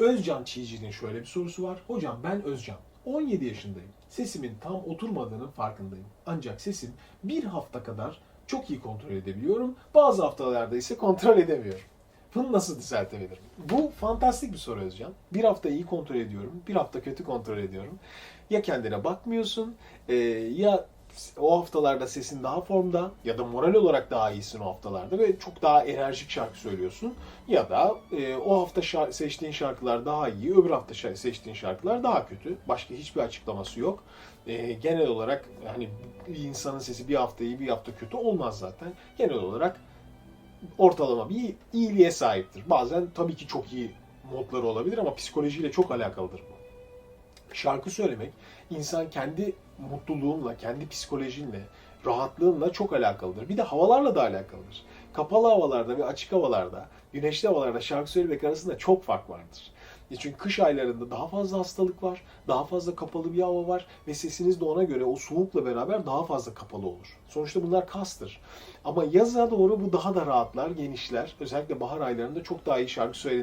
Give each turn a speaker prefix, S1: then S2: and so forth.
S1: Özcan Çiğci'nin şöyle bir sorusu var. Hocam ben Özcan. 17 yaşındayım. Sesimin tam oturmadığının farkındayım. Ancak sesim bir hafta kadar çok iyi kontrol edebiliyorum. Bazı haftalarda ise kontrol edemiyorum. Bunu nasıl düzeltebilirim? Bu fantastik bir soru Özcan. Bir hafta iyi kontrol ediyorum, bir hafta kötü kontrol ediyorum. Ya kendine bakmıyorsun, e, ya o haftalarda sesin daha formda ya da moral olarak daha iyisin o haftalarda ve çok daha enerjik şarkı söylüyorsun. Ya da e, o hafta şar- seçtiğin şarkılar daha iyi, öbür hafta şa- seçtiğin şarkılar daha kötü. Başka hiçbir açıklaması yok. E, genel olarak hani bir insanın sesi bir hafta iyi, bir hafta kötü olmaz zaten. Genel olarak ortalama bir iyiliğe sahiptir. Bazen tabii ki çok iyi modları olabilir ama psikolojiyle çok alakalıdır bu. Şarkı söylemek insan kendi mutluluğunla, kendi psikolojinle, rahatlığınla çok alakalıdır. Bir de havalarla da alakalıdır. Kapalı havalarda ve açık havalarda, güneşli havalarda şarkı söylemek arasında çok fark vardır. E Çünkü kış aylarında daha fazla hastalık var, daha fazla kapalı bir hava var ve sesiniz de ona göre o soğukla beraber daha fazla kapalı olur. Sonuçta bunlar kastır. Ama yaza doğru bu daha da rahatlar, genişler. Özellikle bahar aylarında çok daha iyi şarkı söylenir.